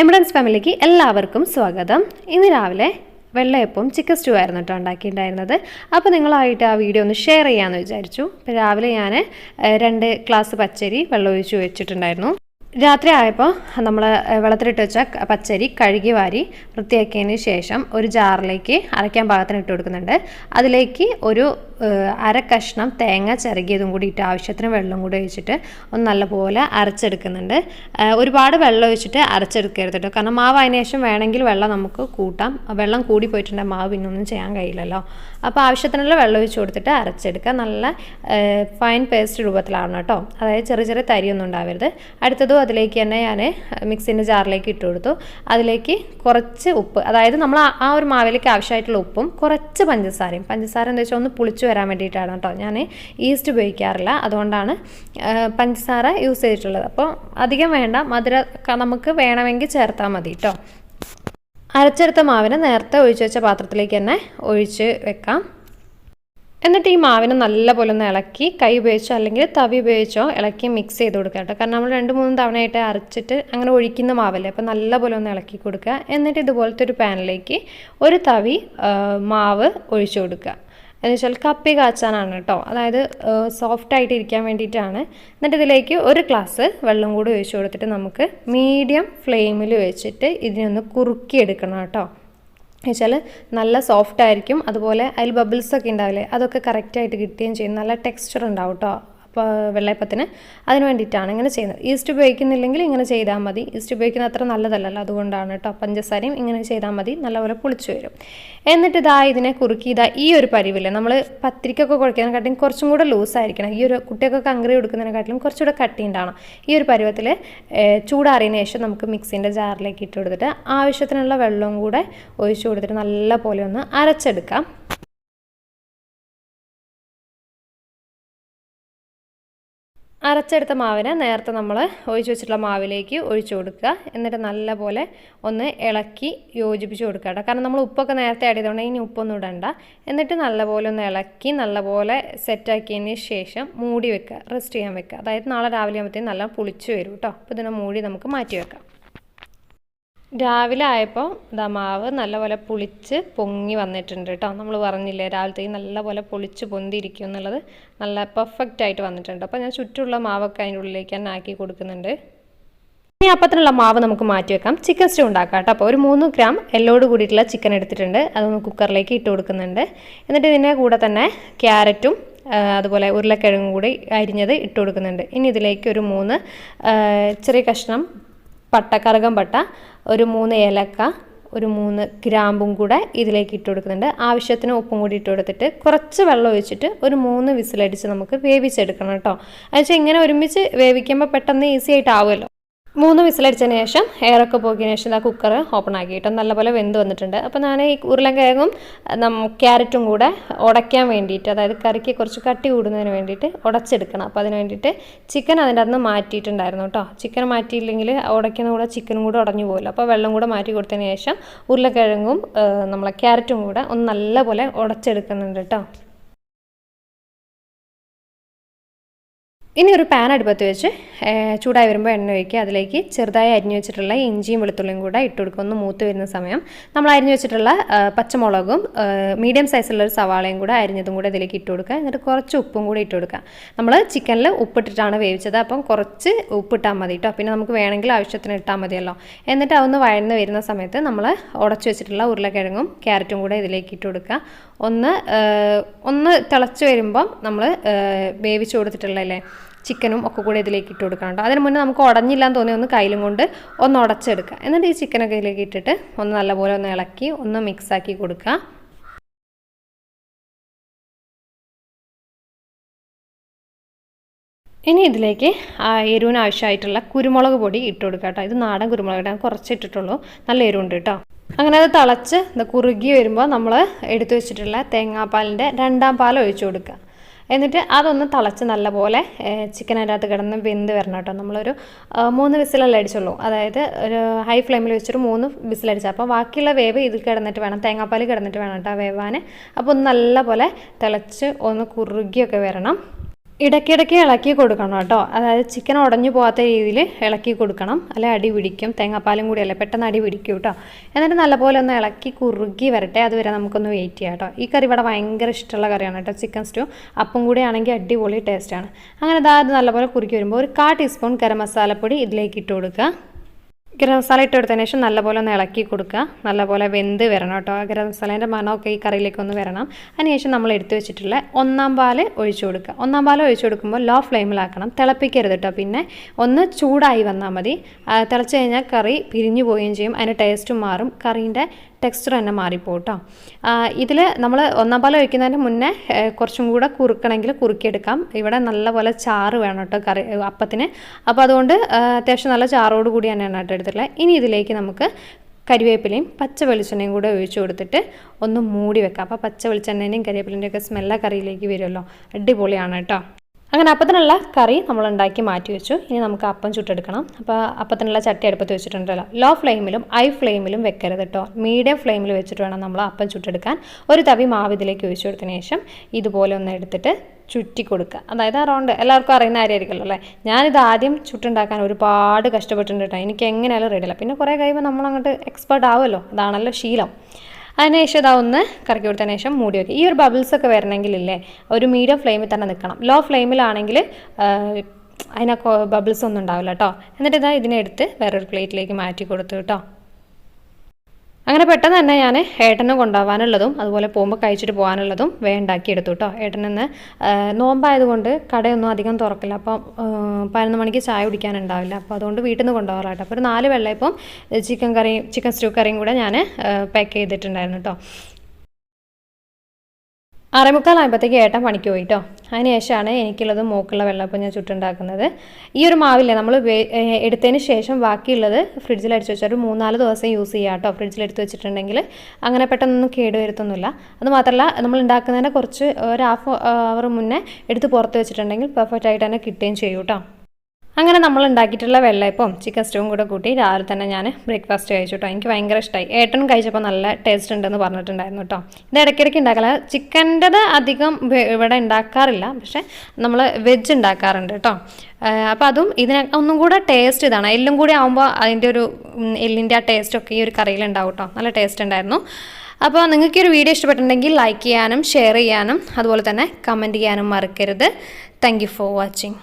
എമിറൻസ് ഫാമിലിക്ക് എല്ലാവർക്കും സ്വാഗതം. ഇന്ന് രാവിലെ വെള്ളയപ്പം ചിക്കൻ സ്റ്റൂ ആയിരുന്നു കേട്ടോ ഉണ്ടാക്കിയിട്ടുണ്ടായിരുന്നത്. അപ്പോൾ നിങ്ങളായിട്ട് ആ വീഡിയോ ഒന്ന് ഷെയർ ചെയ്യാമെന്ന് വിചാരിച്ചു. അപ്പോൾ രാവിലെ ഞാൻ രണ്ട് ഗ്ലാസ് പച്ചരി വെള്ളം ഒഴിച്ച് വെച്ചിട്ടുണ്ടായിരുന്നു. രാത്രി ആയപ്പോൾ നമ്മൾ വെള്ളത്തിലിട്ട് വെച്ച പച്ചരി കഴുകി വാരി വൃത്തിയാക്കിയതിന് ശേഷം ഒരു ജാറിലേക്ക് അരയ്ക്കാൻ പാകത്തിന് ഇട്ട് കൊടുക്കുന്നുണ്ട്. അതിലേക്ക് ഒരു അര കഷ്ണം തേങ്ങ ചിരകിയതും കൂടി ഇട്ട് ആവശ്യത്തിന് വെള്ളം കൂടി ഒഴിച്ചിട്ട് ഒന്ന് നല്ലപോലെ അരച്ചെടുക്കുന്നുണ്ട്. ഒരുപാട് വെള്ളം ഒഴിച്ചിട്ട് അരച്ചെടുക്കരുത് കേട്ടോ കാരണം മാവ് അതിന് ശേഷം വേണമെങ്കിൽ വെള്ളം നമുക്ക് കൂട്ടാം. വെള്ളം കൂടി പോയിട്ടുണ്ടെങ്കിൽ മാവ് പിന്നെ ഒന്നും ചെയ്യാൻ കഴിയില്ലല്ലോ. അപ്പോൾ ആവശ്യത്തിനുള്ള വെള്ളം ഒഴിച്ച് കൊടുത്തിട്ട് അരച്ചെടുക്കുക. നല്ല ഫൈൻ പേസ്റ്റ് രൂപത്തിലാവണം കേട്ടോ അതായത് ചെറിയ ചെറിയ തരിയൊന്നും ഉണ്ടാവരുത്. അടുത്തതും അതിലേക്ക് തന്നെ ഞാൻ മിക്സിന്റെ ജാറിലേക്ക് ഇട്ട് കൊടുത്തു. അതിലേക്ക് കുറച്ച് ഉപ്പ് അതായത് നമ്മൾ ആ ഒരു മാവിലേക്ക് ആവശ്യമായിട്ടുള്ള ഉപ്പും കുറച്ച് പഞ്ചസാരയും. പഞ്ചസാര എന്താ വെച്ചാൽ ഒന്ന് പുളിച്ചു വരാൻ വേണ്ടിയിട്ടാണ് കേട്ടോ. ഞാൻ ഈസ്റ്റ് ഉപയോഗിക്കാറില്ല. അതുകൊണ്ടാണ് പഞ്ചസാര യൂസ് ചെയ്തിട്ടുള്ളത്. അപ്പോൾ അധികം വേണ്ട. മധുര നമുക്ക് വേണമെങ്കിൽ ചേർത്താൽ മതി കേട്ടോ. അരച്ചെടുത്ത മാവിനെ നേരത്തെ ഒഴിച്ച് വെച്ച പാത്രത്തിലേക്ക് തന്നെ ഒഴിച്ച് വെക്കാം. എന്നിട്ട് ഈ മാവിനെ നല്ലപോലെ ഒന്ന് ഇളക്കി കൈ ഉപയോഗിച്ചോ അല്ലെങ്കിൽ തവി ഉപയോഗിച്ചോ ഇളക്കി മിക്സ് ചെയ്ത് കൊടുക്കുക കേട്ടോ. കാരണം നമ്മൾ രണ്ട് മൂന്ന് തവണയായിട്ട് അരച്ചിട്ട് അങ്ങനെ ഒഴിക്കുന്ന മാവല്ലേ. അപ്പോൾ നല്ലപോലെ ഒന്ന് ഇളക്കി കൊടുക്കുക. എന്നിട്ട് ഇതുപോലത്തെ ഒരു പാനിലേക്ക് ഒരു തവി മാവ് ഒഴിച്ചു കൊടുക്കുക. എന്ന് വെച്ചാൽ കപ്പി കാച്ചാനാണ് കേട്ടോ. അതായത് സോഫ്റ്റ് ആയിട്ട് ഇരിക്കാൻ വേണ്ടിയിട്ടാണ്. എന്നിട്ട് ഇതിലേക്ക് ഒരു ഗ്ലാസ് വെള്ളം കൂടി ഒഴിച്ച് കൊടുത്തിട്ട് നമുക്ക് മീഡിയം ഫ്ലെയിമിൽ വെച്ചിട്ട് ഇതിനൊന്ന് കുറുക്കിയെടുക്കണം കേട്ടോ. വെച്ചാൽ നല്ല സോഫ്റ്റ് ആയിരിക്കും. അതുപോലെ അതിൽ ബബിൾസ് ഒക്കെ ഉണ്ടാവില്ലേ അതൊക്കെ കറക്റ്റായിട്ട് കിട്ടുകയും ചെയ്യും. നല്ല ടെക്സ്ചർ ഉണ്ടാവും കേട്ടോ. വെള്ളയപ്പത്തിന് അതിന് വേണ്ടിയിട്ടാണ് ഇങ്ങനെ ചെയ്യുന്നത്. ഈസ്റ്റ് ഉപയോഗിക്കുന്നില്ലെങ്കിൽ ഇങ്ങനെ ചെയ്താൽ മതി. ഈസ്റ്റ് ഉപയോഗിക്കുന്നത് അത്ര നല്ലതല്ലല്ലോ. അതുകൊണ്ടാണ് കേട്ടോ പഞ്ചസാരയും ഇങ്ങനെ ചെയ്താൽ മതി. നല്ലപോലെ പുളിച്ചു വരും. എന്നിട്ട് ഇതാ ഇതിനെ കുറുക്കി ഇതാ ഈ ഒരു പരിവില്ല. നമ്മൾ പത്രിക്കൊക്കെ കുഴക്കുന്നതിനെക്കാട്ടിലും കുറച്ചും കൂടെ ലൂസായിരിക്കണം ഈ ഒരു കുട്ടികൾക്കൊക്കെ അങ്കറി കൊടുക്കുന്നതിനെക്കാട്ടിലും കുറച്ചുകൂടെ കട്ടി ഉണ്ടാവണം. ഈ ഒരു പരുവത്തിൽ ചൂടാറിയതിന് ശേഷം നമുക്ക് മിക്സിന്റെ ജാറിലേക്ക് ഇട്ട് കൊടുത്തിട്ട് ആവശ്യത്തിനുള്ള വെള്ളവും കൂടെ ഒഴിച്ചു കൊടുത്തിട്ട് നല്ല പോലെ ഒന്ന് അരച്ചെടുക്കാം. അരച്ചെടുത്ത മാവിനെ നേരത്തെ നമ്മൾ ഒഴിച്ചു വെച്ചിട്ടുള്ള മാവിലേക്ക് ഒഴിച്ചു കൊടുക്കുക. എന്നിട്ട് നല്ലപോലെ ഒന്ന് ഇളക്കി യോജിപ്പിച്ച് കൊടുക്കുക കേട്ടോ. കാരണം നമ്മൾ ഉപ്പൊക്കെ നേരത്തെ ആഡ് ചെയ്തുകൊണ്ട് ഇനി ഉപ്പൊന്നും ഇടണ്ട. എന്നിട്ട് നല്ലപോലെ ഒന്ന് ഇളക്കി നല്ലപോലെ സെറ്റാക്കിയതിന് ശേഷം മൂടി വെക്കുക റെസ്റ്റ് ചെയ്യാൻ വെക്കുക. അതായത് നാളെ രാവിലെ ആകുമ്പോഴത്തേക്കും നല്ല പുളിച്ച് വരും കേട്ടോ. അപ്പോൾ ഇതിനെ മൂടി നമുക്ക് മാറ്റി വെക്കാം. രാവിലെ ആയപ്പോൾ ഇതാ മാവ് നല്ലപോലെ പുളിച്ച് പൊങ്ങി വന്നിട്ടുണ്ട് കേട്ടോ. നമ്മൾ പറഞ്ഞില്ലേ രാവിലത്തേക്ക് നല്ലപോലെ പൊളിച്ച് പൊന്തിയിരിക്കും എന്നുള്ളത് നല്ല പെർഫെക്റ്റ് ആയിട്ട് വന്നിട്ടുണ്ട്. അപ്പോൾ ഞാൻ ചുറ്റുമുള്ള മാവൊക്കെ അതിന്റെ ഉള്ളിലേക്ക് തന്നെ ആക്കി കൊടുക്കുന്നുണ്ട്. ഇനി അപ്പത്തിനുള്ള മാവ് നമുക്ക് മാറ്റി വെക്കാം. ചിക്കൻ സ്റ്റൂ ഉണ്ടാക്കാം കേട്ടോ. അപ്പോൾ ഒരു മൂന്ന് ഗ്രാം എല്ലോട് കൂടിയിട്ടുള്ള ചിക്കൻ എടുത്തിട്ടുണ്ട്. അതൊന്ന് കുക്കറിലേക്ക് ഇട്ട് കൊടുക്കുന്നുണ്ട്. എന്നിട്ട് ഇതിന്റെ കൂടെ തന്നെ ക്യാരറ്റും അതുപോലെ ഉരുളക്കിഴങ്ങും കൂടി അരിഞ്ഞത് ഇട്ട് കൊടുക്കുന്നുണ്ട്. ഇനി ഇതിലേക്ക് ഒരു മൂന്ന് ചെറിയ കഷ്ണം പട്ട കറുകം പട്ട ഒരു മൂന്ന് ഏലക്ക ഒരു മൂന്ന് ഗ്രാമ്പും കൂടെ ഇതിലേക്ക് ഇട്ട് കൊടുക്കുന്നുണ്ട്. ആവശ്യത്തിന് ഉപ്പും കൂടി ഇട്ട് കൊടുത്തിട്ട് കുറച്ച് വെള്ളം ഒഴിച്ചിട്ട് ഒരു മൂന്ന് വിസിലടിച്ച് നമുക്ക് വേവിച്ചെടുക്കണം കേട്ടോ. എന്നുവെച്ചാൽ ഇങ്ങനെ ഒരുമിച്ച് വേവിക്കുമ്പോൾ പെട്ടെന്ന് ഈസി ആയിട്ട് ആവുമല്ലോ. മൂന്ന് വിസിലടിച്ചതിന് ശേഷം എയറൊക്കെ പോക്കിയതിന് ശേഷം ആ കുക്കർ ഓപ്പൺ ആക്കിയിട്ട് നല്ലപോലെ വെന്ത് വന്നിട്ടുണ്ട്. അപ്പോൾ ഞാൻ ഈ ഉരുളക്കിഴങ്ങും ക്യാരറ്റും കൂടെ ഉടയ്ക്കാൻ വേണ്ടിയിട്ട് അതായത് കറിക്ക് കുറച്ച് കട്ടി കൂടുന്നതിന് വേണ്ടിയിട്ട് ഉടച്ചെടുക്കണം അപ്പോൾ അതിന് വേണ്ടിയിട്ട് ചിക്കൻ അതിന്റെ അന്ന് മാറ്റിയിട്ടുണ്ടായിരുന്നു കേട്ടോ ചിക്കൻ മാറ്റിയില്ലെങ്കിൽ ഉടയ്ക്കുന്ന കൂടെ ചിക്കനും കൂടെ ഉടഞ്ഞു പോകില്ല അപ്പോൾ വെള്ളം കൂടെ മാറ്റി കൊടുത്തതിന് ശേഷം ഉരുളക്കിഴങ്ങും നമ്മളെ ക്യാരറ്റും കൂടെ ഒന്ന് നല്ലപോലെ ഉടച്ചെടുക്കുന്നുണ്ട് കേട്ടോ ഇനി ഒരു പാൻ അടുപ്പത്ത് വെച്ച് ചൂടായി വരുമ്പോൾ എണ്ണ ഒഴിക്കുക. അതിലേക്ക് ചെറുതായി അരിഞ്ഞു വെച്ചിട്ടുള്ള ഇഞ്ചിയും വെളുത്തുള്ളിയും കൂടെ ഇട്ട് കൊടുക്കുക. ഒന്ന് മൂത്ത് വരുന്ന സമയം. നമ്മൾ അരിഞ്ഞു വെച്ചിട്ടുള്ള പച്ചമുളകും മീഡിയം സൈസുള്ള ഒരു സവാളയും കൂടെ അരിഞ്ഞതും കൂടെ ഇതിലേക്ക് ഇട്ട് കൊടുക്കുക. എന്നിട്ട് കുറച്ച് ഉപ്പും കൂടി ഇട്ട് കൊടുക്കുക. നമ്മൾ ചിക്കനിൽ ഉപ്പിട്ടിട്ടാണ് വേവിച്ചത്. അപ്പം കുറച്ച് ഉപ്പിട്ടാൽ മതി കേട്ടോ പിന്നെ നമുക്ക് വേണമെങ്കിൽ ആവശ്യത്തിന് ഇട്ടാൽ മതിയല്ലോ. എന്നിട്ട് അതൊന്ന് വഴന്ന് വരുന്ന സമയത്ത് നമ്മൾ ഉടച്ചു വെച്ചിട്ടുള്ള ഉരുളക്കിഴങ്ങും ക്യാരറ്റും കൂടെ ഇതിലേക്ക് ഇട്ട് കൊടുക്കുക. ഒന്ന് ഒന്ന് തിളച്ച് വരുമ്പം നമ്മൾ വേവിച്ച് കൊടുത്തിട്ടുള്ളതല്ലേ? ചിക്കനും ഒക്കെ കൂടെ ഇതിലേക്ക് ഇട്ട് കൊടുക്കണം കേട്ടോ അതിന് മുന്നേ നമുക്ക് ഉടഞ്ഞില്ലാന്ന് തോന്നി ഒന്ന് കയ്യിലും കൊണ്ട് ഒന്ന് ഉടച്ചെടുക്കുക. എന്നിട്ട് ഈ ചിക്കനൊക്കെ ഇതിലേക്ക് ഇട്ടിട്ട് ഒന്ന് നല്ലപോലെ ഒന്ന് ഇളക്കി ഒന്ന് മിക്സാക്കി കൊടുക്കുക. ഇനി ഇതിലേക്ക് എരിവിന് ആവശ്യമായിട്ടുള്ള കുരുമുളക് പൊടി ഇട്ട് കൊടുക്കുക കേട്ടോ. ഇത് നാടൻ കുരുമുളക് ഞാൻ കുറച്ച് ഇട്ടിട്ടുള്ളൂ. നല്ല എരിവുണ്ട് കേട്ടോ. അങ്ങനെ അത് തിളച്ച് ഇത് കുറുകി വരുമ്പോൾ നമ്മൾ എടുത്തു വെച്ചിട്ടുള്ള തേങ്ങാപ്പാലിന്റെ രണ്ടാം പാൽ ഒഴിച്ചു കൊടുക്കുക. എന്നിട്ട് അതൊന്ന് തിളച്ച് നല്ലപോലെ ചിക്കൻ അതിന്റെ അകത്ത് കിടന്ന് വെന്ത് വരണം കേട്ടോ. നമ്മളൊരു മൂന്ന് വിസിലല്ലേ അടിച്ചുള്ളൂ. അതായത് ഒരു ഹൈ ഫ്ലെയിമിൽ വെച്ചൊരു മൂന്ന് വിസിലടിച്ചാൽ അപ്പോൾ ബാക്കിയുള്ള വേവ് ഇതിൽ കിടന്നിട്ട് വേണം. തേങ്ങാപ്പാൽ കിടന്നിട്ട് വേണം കേട്ടോ വേവാൻ അപ്പോൾ ഒന്ന് നല്ലപോലെ തിളച്ച് ഒന്ന് കുറുകിയൊക്കെ വരണം. ഇടയ്ക്കിടയ്ക്ക് ഇളക്കി കൊടുക്കണം കേട്ടോ. അതായത് ചിക്കൻ ഉടഞ്ഞു പോകാത്ത രീതിയിൽ ഇളക്കി കൊടുക്കണം. അല്ലെ അടി പിടിക്കും. തേങ്ങാപ്പാലും കൂടി അല്ലേ പെട്ടെന്ന് അടി പിടിക്കും കേട്ടോ. എന്നിട്ട് നല്ലപോലെ ഒന്ന് ഇളക്കി കുറുകി വരട്ടെ. അതുവരെ നമുക്കൊന്ന് വെയിറ്റ് ചെയ്യാം കേട്ടോ. ഈ കറി ഇവിടെ ഭയങ്കര ഇഷ്ടമുള്ള കറിയാണ് കേട്ടോ ചിക്കൻ സ്റ്റൂ അപ്പം കൂടി ആണെങ്കിൽ അടിപൊളി ടേസ്റ്റാണ് അങ്ങനെ ഇതാ അത് നല്ലപോലെ കുറുക്കി വരുമ്പോൾ ഒരു കാ ടീസ്പൂൺ ഗരം മസാലപ്പൊടി ഇതിലേക്ക് ഇട്ട് കൊടുക്കുക. ഗരം മസാല ഇട്ട് കൊടുത്തതിന് ശേഷം നല്ലപോലെ ഒന്ന് ഇളക്കി കൊടുക്കുക. നല്ലപോലെ വെന്ത് വരണം കേട്ടോ. ഗരം മസാലേന്റെ മണമൊക്കെ ഈ കറിയിലേക്ക് ഒന്ന് വരണം. അതിനുശേഷം നമ്മൾ എടുത്തു വെച്ചിട്ടുള്ള ഒന്നാം പാൽ ഒഴിച്ചു കൊടുക്കുക. ഒന്നാം പാൽ ഒഴിച്ചു കൊടുക്കുമ്പോൾ ലോ ഫ്ലെയിമിലാക്കണം. തിളപ്പിക്കരുത് കേട്ടോ. പിന്നെ ഒന്ന് ചൂടായി വന്നാൽ മതി. തിളച്ച് കഴിഞ്ഞാൽ കറി പിരിഞ്ഞു പോവുകയും ചെയ്യും. അതിന്റെ ടേസ്റ്റും മാറും. കറീന്റെ ടെക്സ്ചർ തന്നെ മാറിപ്പോകും കേട്ടോ. ഇതിൽ നമ്മൾ ഒന്നാം പാൽ ഒഴിക്കുന്നതിന് മുന്നേ കുറച്ചും കൂടെ കുറുക്കണമെങ്കിൽ കുറുക്കിയെടുക്കാം. ഇവിടെ നല്ലപോലെ ചാറ് വേണം കേട്ടോ കറി അപ്പത്തിന്. അപ്പോൾ അതുകൊണ്ട് അത്യാവശ്യം നല്ല ചാറോട് കൂടി തന്നെയാണ് കേട്ടോ എടുത്തിട്ടുള്ളത് ഇനി ഇതിലേക്ക് നമുക്ക് കരിവേപ്പിലയും പച്ച വെളിച്ചെണ്ണയും കൂടെ ഒഴിച്ചു കൊടുത്തിട്ട് ഒന്ന് മൂടി വെക്കാം. അപ്പോൾ പച്ച വെളിച്ചെണ്ണേന്റെയും കരിവേപ്പിലിന്റെയൊക്കെ സ്മെല്ല കറിയിലേക്ക് വരുമല്ലോ. അടിപൊളിയാണ് കേട്ടോ അങ്ങനെ അപ്പത്തിനുള്ള കറി നമ്മൾ ഉണ്ടാക്കി മാറ്റി വെച്ചു. ഇനി നമുക്ക് അപ്പം ചുട്ടെടുക്കണം. അപ്പോൾ അപ്പത്തിനുള്ള ചട്ടി അടുപ്പത്ത് വെച്ചിട്ടുണ്ടല്ലോ. ലോ ഫ്ലെയിമിലും ഹൈ ഫ്ലെയിമിലും വെക്കരുത് കേട്ടോ മീഡിയം ഫ്ലെയിമിൽ വെച്ചിട്ട് വേണം നമ്മൾ അപ്പം ചുട്ടെടുക്കാൻ. ഒരു തവി മാവ് ഇതിലേക്ക് ഒഴിച്ചു കൊടുത്തതിന് ശേഷം ഇതുപോലെ ഒന്ന് എടുത്തിട്ട് ചുറ്റി കൊടുക്കുക അതായത് അറൗണ്ട് എല്ലാവർക്കും അറിയുന്ന കാര്യമായിരിക്കുമല്ലോ അല്ലേ? ഞാനിത് ആദ്യം ചുട്ടുണ്ടാക്കാൻ ഒരുപാട് കഷ്ടപ്പെട്ടിട്ടുണ്ട് കേട്ടോ എനിക്ക് എങ്ങനെയാലും റെഡിയല്ല പിന്നെ കുറേ കഴിയുമ്പോൾ നമ്മൾ അങ്ങോട്ട് എക്സ്പേർട്ട് ആവുമല്ലോ. അതാണല്ലോ ശീലം. അതിനുശേഷം ഇതാ ഒന്ന് കറക്കി കൊടുത്തതിന് ശേഷം മൂടി വയ്ക്കുക ഈ ഒരു ബബിൾസ് ഒക്കെ വരണമെങ്കിലില്ലേ ഒരു മീഡിയം ഫ്ലെയിമിൽ തന്നെ നിൽക്കണം. ലോ ഫ്ലെയിമിലാണെങ്കിൽ അതിനെ ബബിൾസ് ഒന്നും ഉണ്ടാവില്ല കേട്ടോ എന്നിട്ട് ഇതാ ഇതിനെടുത്ത് വേറൊരു പ്ലേറ്റിലേക്ക് മാറ്റി കൊടുത്തു കേട്ടോ അങ്ങനെ പെട്ടെന്ന് തന്നെ ഞാൻ ഏട്ടന് കൊണ്ടുപോകാനുള്ളതും അതുപോലെ പോകുമ്പോൾ കഴിച്ചിട്ട് പോകാനുള്ളതും വേണ്ടാക്കി എടുത്തു കേട്ടോ ഏട്ടനെന്ന് നോമ്പായതുകൊണ്ട് കടയൊന്നും അധികം തുറക്കില്ല. അപ്പം പതിനൊന്ന് മണിക്ക് ചായ കുടിക്കാനുണ്ടാവില്ല. അപ്പോൾ അതുകൊണ്ട് വീട്ടിൽ നിന്ന് കൊണ്ടുപോകാറാട്ടോ അപ്പോൾ ഒരു നാല് വെള്ളയപ്പം ചിക്കൻ കറിയും ചിക്കൻ സ്റ്റൂ കറിയും കൂടെ ഞാൻ പാക്ക് ചെയ്തിട്ടുണ്ടായിരുന്നു കേട്ടോ ആറേമുക്കാലായപ്പോഴത്തേക്ക് ഏട്ടൻ പണിക്ക് പോയി കേട്ടോ അതിന് എനിക്കുള്ളത് മൂക്കുള്ള വെള്ളപ്പം ഞാൻ ചുട്ടുണ്ടാക്കുന്നത്. ഈ ഒരു മാവില്ലേ നമ്മൾ എടുത്തതിന് ശേഷം ബാക്കിയുള്ളത് ഫ്രിഡ്ജിൽ അടിച്ചു വെച്ചാൽ ഒരു മൂന്നാൽ ദിവസം യൂസ് ചെയ്യാം കേട്ടോ. ഫ്രിഡ്ജിൽ എടുത്ത് വെച്ചിട്ടുണ്ടെങ്കിൽ അങ്ങനെ പെട്ടെന്നൊന്നും കേടുവരുത്തൊന്നുമില്ല അത് മാത്രമല്ല നമ്മൾ ഉണ്ടാക്കുന്നതിന് കുറച്ച് ഒരു ഹാഫ് അവർ മുന്നേ എടുത്ത് പുറത്ത് വെച്ചിട്ടുണ്ടെങ്കിൽ പെർഫെക്റ്റ് ആയിട്ട് തന്നെ കിട്ടുകയും ചെയ്യും കേട്ടോ. അങ്ങനെ നമ്മൾ ഉണ്ടാക്കിയിട്ടുള്ള വെള്ളയപ്പം ചിക്കൻ സ്റ്റൂവും കൂടെ കൂട്ടി രാവിലെ തന്നെ ഞാൻ ബ്രേക്ക്ഫാസ്റ്റ് കഴിച്ചു കേട്ടോ എനിക്ക് ഭയങ്കര ഇഷ്ടമായി ഏട്ടൻ കഴിച്ചപ്പോൾ നല്ല ടേസ്റ്റ് ഉണ്ടെന്ന് പറഞ്ഞിട്ടുണ്ടായിരുന്നു കേട്ടോ ഇത് ഇടയ്ക്കിടയ്ക്ക് ഉണ്ടാക്കല. ചിക്കന്റെത് അധികം ഇവിടെ ഉണ്ടാക്കാറില്ല. പക്ഷേ നമ്മൾ വെജ് ഉണ്ടാക്കാറുണ്ട് കേട്ടോ അപ്പോൾ അതും ഇതിന ഒന്നും കൂടെ ടേസ്റ്റ് ഇതാണ്. എല്ലും കൂടി ആകുമ്പോൾ അതിന്റെ ഒരു എല്ലിന്റെ ആ ടേസ്റ്റൊക്കെ ഈ ഒരു കറിയിൽ ഉണ്ടാവും കേട്ടോ നല്ല ടേസ്റ്റ് ഉണ്ടായിരുന്നു. അപ്പോൾ നിങ്ങൾക്ക് ഒരു വീഡിയോ ഇഷ്ടപ്പെട്ടിട്ടുണ്ടെങ്കിൽ ലൈക്ക് ചെയ്യാനും ഷെയർ ചെയ്യാനും അതുപോലെ തന്നെ കമന്റ് ചെയ്യാനും മറക്കരുത്. Thank for watching